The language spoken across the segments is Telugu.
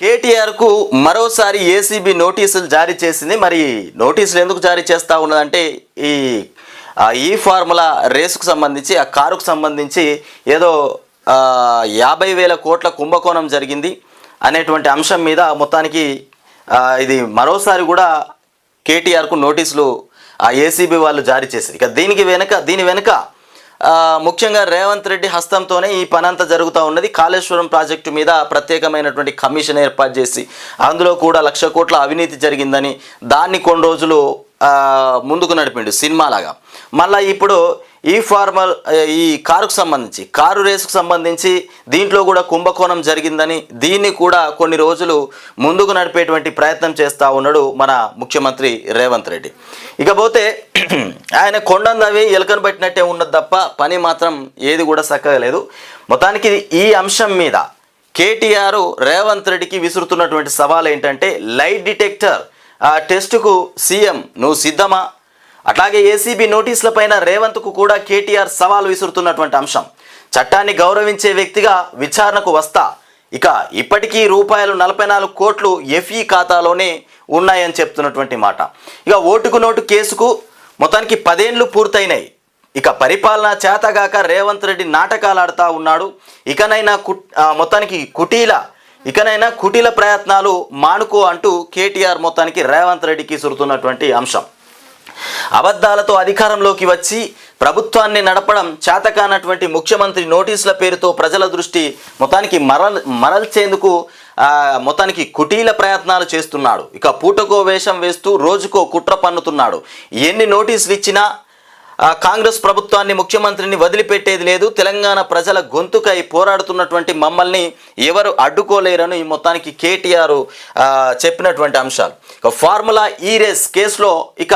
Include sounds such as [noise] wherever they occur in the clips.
కేటీఆర్కు మరోసారి ఏసీబీ నోటీసులు జారీ చేసింది. మరి నోటీసులు ఎందుకు జారీ చేస్తూ ఉన్నదంటే ఈ ఈ ఫార్ములా రేసుకు సంబంధించి ఆ కారుకు సంబంధించి ఏదో యాభై వేల కోట్ల కుంభకోణం జరిగింది అనేటువంటి అంశం మీద మొత్తానికి ఇది మరోసారి కూడా కేటీఆర్కు నోటీసులు ఆ ఏసీబీ వాళ్ళు జారీ చేసింది ఇక దీనికి వెనుక దీని వెనుక ముఖ్యంగా రేవంత్ రెడ్డి హస్తంతోనే ఈ పని అంతా జరుగుతూ ఉన్నది. కాళేశ్వరం ప్రాజెక్టు మీద ప్రత్యేకమైనటువంటి కమిషన్ ఏర్పాటు చేసి అందులో కూడా లక్ష కోట్ల అవినీతి జరిగిందని దాన్ని కొన్ని రోజులు ముందుకు నడిపిండు సినిమాలాగా. మళ్ళీ ఇప్పుడు ఈ ఫార్మల్ ఈ కారుకు సంబంధించి కారు రేసుకు సంబంధించి దీంట్లో కూడా కుంభకోణం జరిగిందని దీన్ని కూడా కొన్ని రోజులు ముందుకు నడిపేటువంటి ప్రయత్నం చేస్తూ ఉన్నాడు మన ముఖ్యమంత్రి రేవంత్ రెడ్డి. ఇకపోతే [clears throat] ఆయన కొండందవి ఎలకను పెట్టినట్టే ఉన్నది తప్ప పని మాత్రం ఏది కూడా చక్కగా లేదు. మొత్తానికి ఈ అంశం మీద కేటీఆర్ రేవంత్ రెడ్డికి విసురుతున్నటువంటి సవాల్ ఏంటంటే లైట్ డిటెక్టర్ టెస్టుకు సీఎం నువ్వు సిద్ధమా? అట్లాగే ఏసీబీ నోటీసులపైన రేవంత్కు కూడా కేటీఆర్ సవాల్ విసురుతున్నటువంటి అంశం. చట్టాన్ని గౌరవించే వ్యక్తిగా విచారణకు వస్తా. ఇక ఇప్పటికీ రూపాయలు నలభై నాలుగు కోట్లు ఎఫ్ఈ ఖాతాలోనే ఉన్నాయని చెప్తున్నటువంటి మాట. ఇక ఓటుకు నోటు కేసుకు మొత్తానికి పదేండ్లు పూర్తయినాయి. ఇక పరిపాలన చేతగాక రేవంత్ రెడ్డి నాటకాలు ఆడుతూ ఉన్నాడు. ఇకనైనా కుట్ మొత్తానికి కుటీల ఇకనైనా కుటీల ప్రయత్నాలు మానుకో అంటూ కేటీఆర్ మొత్తానికి రేవంత్ రెడ్డికి సురుతున్నటువంటి అంశం. అబద్ధాలతో అధికారంలోకి వచ్చి ప్రభుత్వాన్ని నడపడం చేతకానటువంటి ముఖ్యమంత్రి నోటీసుల పేరుతో ప్రజల దృష్టి మొత్తానికి మరల్ మరల్చేందుకు మొత్తానికి కుటీల ప్రయత్నాలు చేస్తున్నాడు. ఇక పూటకో వేషం వేస్తూ రోజుకో కుట్ర పన్నుతున్నాడు. ఎన్ని నోటీసులు ఇచ్చినా కాంగ్రెస్ ప్రభుత్వాన్ని ముఖ్యమంత్రిని వదిలిపెట్టేది లేదు. తెలంగాణ ప్రజల గొంతుకై పోరాడుతున్నటువంటి మమ్మల్ని ఎవరు అడ్డుకోలేరని ఈ మొత్తానికి కేటీఆర్ చెప్పినటువంటి అంశాలు. ఇక ఫార్ములా ఈ రేస్ కేసులో ఇక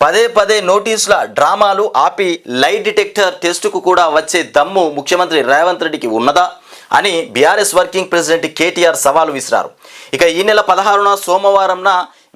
పదే పదే నోటీసుల డ్రామాలు ఆపి లైట్ డిటెక్టర్ టెస్టుకు కూడా వచ్చే దమ్ము ముఖ్యమంత్రి రేవంత్ రెడ్డికి ఉన్నదా అని బీఆర్ఎస్ వర్కింగ్ ప్రెసిడెంట్ కేటీఆర్ సవాలు విసిరారు. ఇక ఈ నెల పదహారున సోమవారంన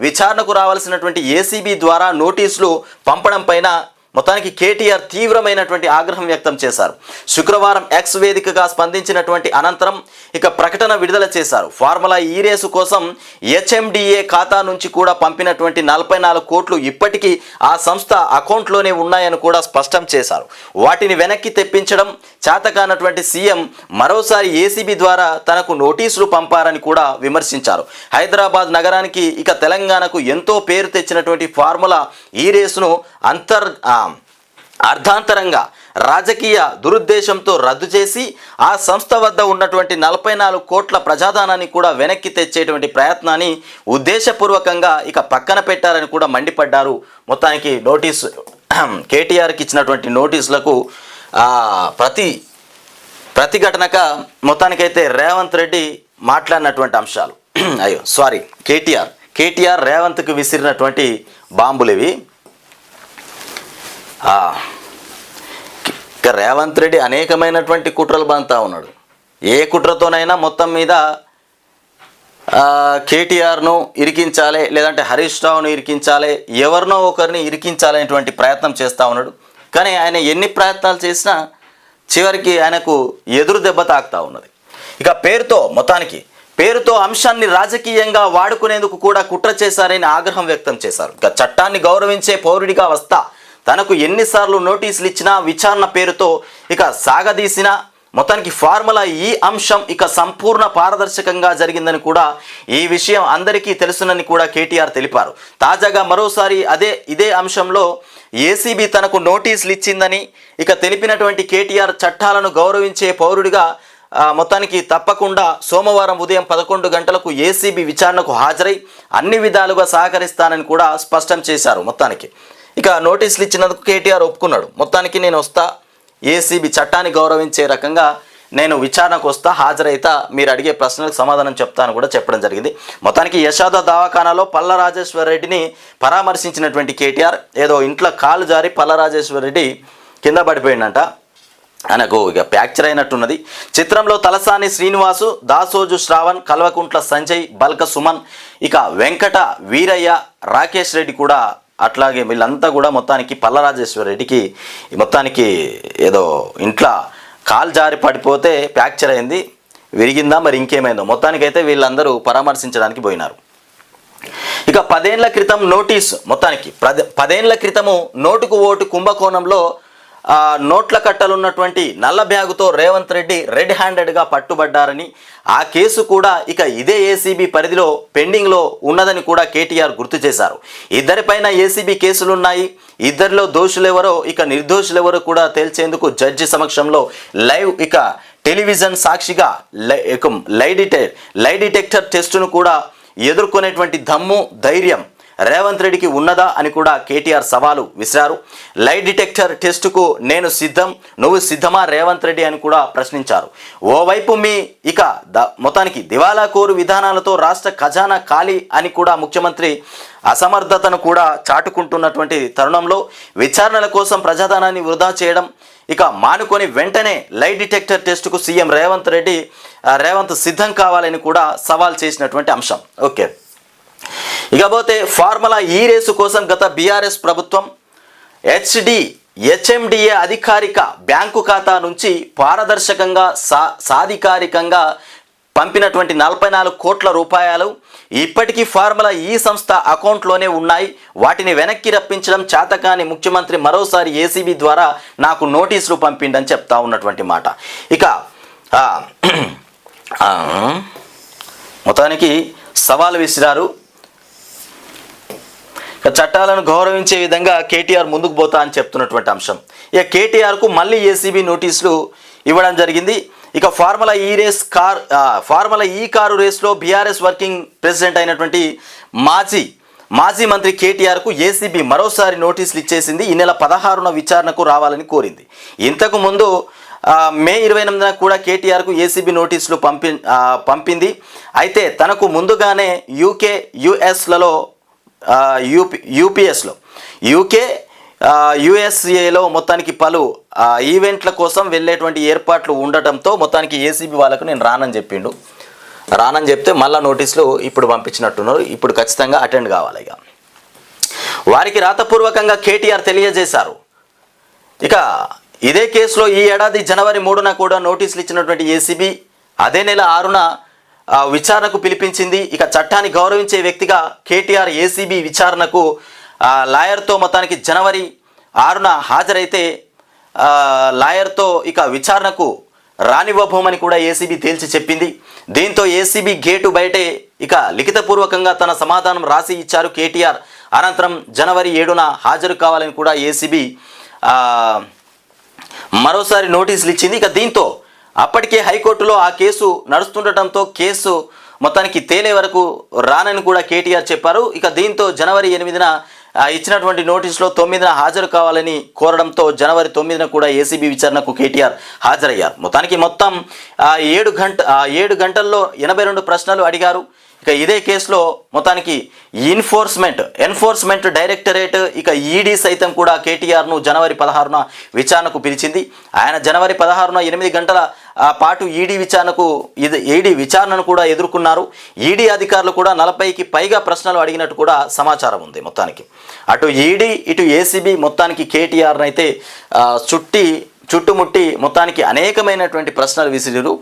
విచారణకు రావాల్సినటువంటి ఏసీబీ ద్వారా నోటీసులు పంపడం పైన మొత్తానికి కేటీఆర్ తీవ్రమైనటువంటి ఆగ్రహం వ్యక్తం చేశారు. శుక్రవారం ఎక్స్ వేదికగా స్పందించినటువంటి అనంతరం ఇక ప్రకటన విడుదల చేశారు. ఫార్ములా ఈ రేసు కోసం హెచ్ఎండిఏ ఖాతా నుంచి కూడా పంపినటువంటి నలభై నాలుగు కోట్లు ఇప్పటికీ ఆ సంస్థ అకౌంట్లోనే ఉన్నాయని కూడా స్పష్టం చేశారు. వాటిని వెనక్కి తెప్పించడం చేతకానటువంటి సీఎం మరోసారి ఏసీబీ ద్వారా తనకు నోటీసులు పంపారని కూడా విమర్శించారు. హైదరాబాద్ నగరానికి ఇక తెలంగాణకు ఎంతో పేరు తెచ్చినటువంటి ఫార్ములా ఈ రేసును అంతర్ అర్ధాంతరంగా రాజకీయ దురుద్దేశంతో రద్దు చేసి ఆ సంస్థ వద్ద ఉన్నటువంటి నలభై నాలుగు కోట్ల ప్రజాదానాన్ని కూడా వెనక్కి తెచ్చేటువంటి ప్రయత్నాన్ని ఉద్దేశపూర్వకంగా ఇక పక్కన పెట్టారని కూడా మండిపడ్డారు. మొత్తానికి నోటీసు కేటీఆర్కి ఇచ్చినటువంటి నోటీసులకు ప్రతి ప్రతిఘటనక మొత్తానికైతే రేవంత్ రెడ్డి మాట్లాడినటువంటి అంశాలు. అయ్యో సారీ కేటీఆర్ కేటీఆర్ రేవంత్కు విసిరినటువంటి బాంబులు ఇవి ఇక రేవంత్ రెడ్డి అనేకమైనటువంటి కుట్రలు బంతా ఉన్నాడు. ఏ కుట్రతోనైనా మొత్తం మీద కేటీఆర్ను ఇరికించాలి లేదంటే హరీష్ రావును ఇరికించాలి ఎవరినో ఒకరిని ఇరికించాలనేటువంటి ప్రయత్నం చేస్తూ ఉన్నాడు. కానీ ఆయన ఎన్ని ప్రయత్నాలు చేసినా చివరికి ఆయనకు ఎదురు దెబ్బ తాకుతూ ఉన్నది. ఇక పేరుతో మొత్తానికి పేరుతో అంశాన్ని రాజకీయంగా వాడుకునేందుకు కూడా కుట్ర చేశారని ఆగ్రహం వ్యక్తం చేశారు. ఇక చట్టాన్ని గౌరవించే పౌరుడిగా వస్తా తనకు ఎన్నిసార్లు నోటీసులు ఇచ్చినా విచారణ పేరుతో ఇక సాగదీసిన మొత్తానికి ఫార్ములా ఈ అంశం ఇక సంపూర్ణ పారదర్శకంగా జరిగిందని కూడా ఈ విషయం అందరికీ తెలుసునని కూడా కేటీఆర్ తెలిపారు. తాజాగా మరోసారి అదే ఇదే అంశంలో ఏసీబీ తనకు నోటీసులు ఇచ్చిందని ఇక తెలిపినటువంటి కేటీఆర్ చట్టాలను గౌరవించే పౌరుడిగా మొత్తానికి తప్పకుండా సోమవారం ఉదయం పదకొండు గంటలకు ఏసీబీ విచారణకు హాజరై అన్ని విధాలుగా సహకరిస్తానని కూడా స్పష్టం చేశారు మొత్తానికి. ఇక నోటీసులు ఇచ్చినందుకు కేటీఆర్ ఒప్పుకున్నాడు. మొత్తానికి నేను వస్తా ఏసీబీ చట్టాన్ని గౌరవించే రకంగా నేను విచారణకు వస్తా హాజరైతా మీరు అడిగే ప్రశ్నలకు సమాధానం చెప్తాను కూడా చెప్పడం జరిగింది. మొత్తానికి యశాద దవాఖానాలో పల్ల రాజేశ్వర్ రెడ్డిని పరామర్శించినటువంటి కేటీఆర్ ఏదో ఇంట్లో కాలు జారి పల్ల రెడ్డి కింద పడిపోయిందంట ఆయనకు ఇక ఫ్రాక్చర్ అయినట్టున్నది. చిత్రంలో తలసాని శ్రీనివాసు దాసోజు శ్రావణ్ కల్వకుంట్ల సంజయ్ బల్క సుమన్ ఇక వెంకట వీరయ్య రాకేష్ రెడ్డి కూడా అట్లాగే వీళ్ళంతా కూడా మొత్తానికి పల్లరాజేశ్వర రెడ్డికి మొత్తానికి ఏదో ఇంట్లో కాలు జారి పడిపోతే ఫ్రాక్చర్ అయింది విరిగిందా మరి ఇంకేమైందో? మొత్తానికైతే వీళ్ళందరూ పరామర్శించడానికి పోయినారు. ఇక పదేళ్ళ క్రితం నోటీస్ మొత్తానికి పద- పదేళ్ళ క్రితము నోటుకు ఓటు కుంభకోణంలో నోట్ల కట్టలున్నటువంటి నల్ల బ్యాగుతో రేవంత్ రెడ్డి రెడ్ హ్యాండెడ్గా పట్టుబడ్డారని ఆ కేసు కూడా ఇక ఇదే ఏసీబీ పరిధిలో పెండింగ్లో ఉన్నదని కూడా కేటీఆర్ గుర్తు చేశారు. ఇద్దరిపైన ఏసీబీ కేసులున్నాయి. ఇద్దరిలో దోషులెవరో ఇక నిర్దోషులెవరో కూడా తేల్చేందుకు జడ్జి సమక్షంలో లైవ్ ఇక టెలివిజన్ సాక్షిగా లై ఇక లై డిటెక్టర్ టెస్టును కూడా ఎదుర్కొనేటువంటి దమ్ము ధైర్యం రేవంత్ రెడ్డికి ఉన్నదా అని కూడా కేటీఆర్ సవాలు విసిరారు. లై డిటెక్టర్ టెస్టుకు నేను సిద్ధం నువ్వు సిద్ధమా రేవంత్ రెడ్డి అని కూడా ప్రశ్నించారు. ఓవైపు మీ ఇక ద మొత్తానికి దివాలా కోరు విధానాలతో రాష్ట్ర ఖజానా ఖాళీ అని కూడా ముఖ్యమంత్రి అసమర్థతను కూడా చాటుకుంటున్నటువంటి తరుణంలో విచారణల కోసం ప్రజాధనాన్ని వృధా చేయడం ఇక మానుకొని వెంటనే లై డిటెక్టర్ టెస్టుకు సీఎం రేవంత్ రెడ్డి రేవంత్ సిద్ధం కావాలని కూడా సవాల్ చేసినటువంటి అంశం. ఓకే. ఇకపోతే ఫార్ములా ఈ రేసు కోసం గత బీఆర్ఎస్ ప్రభుత్వం హెచ్డి హెచ్ఎండిఏ అధికారిక బ్యాంకు ఖాతా నుంచి పారదర్శకంగా సా సాధికారికంగా పంపినటువంటి నలభై నాలుగు కోట్ల రూపాయలు ఇప్పటికీ ఫార్ములా ఈ సంస్థ అకౌంట్లోనే ఉన్నాయి. వాటిని వెనక్కి రప్పించడం చేతకాని ముఖ్యమంత్రి మరోసారి ఏసీబీ ద్వారా నాకు నోటీసులు పంపిండని చెప్తా ఉన్నటువంటి మాట. ఇక మొత్తానికి సవాల్ విసిరారు. చట్టాలను గౌరవించే విధంగా కేటీఆర్ ముందుకు పోతా అని చెప్తున్నటువంటి అంశం. ఇక కేటీఆర్కు మళ్ళీ ఏసీబీ నోటీసులు ఇవ్వడం జరిగింది. ఇక formula E race car formula E car రేస్లో బీఆర్ఎస్ వర్కింగ్ ప్రెసిడెంట్ అయినటువంటి మాజీ మాజీ మంత్రి కేటీఆర్కు ఏసీబీ మరోసారి నోటీసులు ఇచ్చేసింది. ఈ నెల పదహారున విచారణకు రావాలని కోరింది. ఇంతకు ముందు మే ఇరవై ఎనిమిదిన కూడా కేటీఆర్కు ఏసీబీ నోటీసులు పంపి పంపింది. అయితే తనకు ముందుగానే యూకే యుఎస్లలో యూపీ యూపీఎస్లో. యూకే యుఎస్ఏలో మొత్తానికి పలు ఈవెంట్ల కోసం వెళ్ళేటువంటి ఏర్పాట్లు ఉండటంతో మొత్తానికి ఏసీబీ వాళ్ళకు నేను రానని చెప్పిండు. రానని చెప్తే మళ్ళీ నోటీసులు ఇప్పుడు పంపించినట్టున్నారు. ఇప్పుడు ఖచ్చితంగా అటెండ్ కావాలి ఇక. వారికి రాతపూర్వకంగా కేటీఆర్ తెలియజేశారు. ఇక ఇదే కేసులో ఈ ఏడాది జనవరి మూడున కూడా నోటీసులు ఇచ్చినటువంటి ఏసీబీ అదే నెల ఆరున విచారణకు పిలిపించింది. ఇక చట్టాన్ని గౌరవించే వ్యక్తిగా కేటీఆర్ ఏసీబీ విచారణకు లాయర్తో మొత్తానికి జనవరి ఆరున హాజరైతే లాయర్తో ఇక విచారణకు రానివ్వబోమని కూడా ఏసీబీ తేల్చి చెప్పింది. దీంతో ఏసీబీ గేటు బయటే ఇక లిఖితపూర్వకంగా తన సమాధానం రాసి ఇచ్చారు కేటీఆర్. అనంతరం జనవరి ఏడున హాజరు కావాలని కూడా ఏసీబీ మరోసారి నోటీసులు ఇచ్చింది. ఇక దీంతో అప్పటికే హైకోర్టులో ఆ కేసు నడుస్తుండటంతో కేసు మొత్తానికి తేలే వరకు రానని కూడా కేటీఆర్ చెప్పారు. ఇక దీంతో జనవరి ఎనిమిదిన ఇచ్చినటువంటి నోటీసులో తొమ్మిదిన హాజరు కావాలని కోరడంతో జనవరి తొమ్మిదిన కూడా ఏసీబీ విచారణకు కేటీఆర్ హాజరయ్యారు. మొత్తానికి మొత్తం ఏడు గంట ఏడు గంటల్లో ఎనభై రెండు ప్రశ్నలు అడిగారు. ఇక ఇదే కేసులో మొత్తానికి ఇన్ఫోర్స్మెంట్ ఎన్ఫోర్స్మెంట్ డైరెక్టరేట్ ఇక ఈడీ సైతం కూడా కేటీఆర్ను జనవరి పదహారున విచారణకు పిలిచింది. ఆయన జనవరి పదహారున ఎనిమిది గంటల పాటు ఈడీ విచారణకు ఇది ఈడీ విచారణను కూడా ఎదుర్కొన్నారు. ఈడీ అధికారులు కూడా నలభైకి పైగా ప్రశ్నలు అడిగినట్టు కూడా సమాచారం ఉంది మొత్తానికి. అటు ఈడీ ఇటు ఏసీబీ మొత్తానికి కేటీఆర్ను అయితే చుట్టి చుట్టుముట్టి మొత్తానికి అనేకమైనటువంటి ప్రశ్నలు విసిరిరు.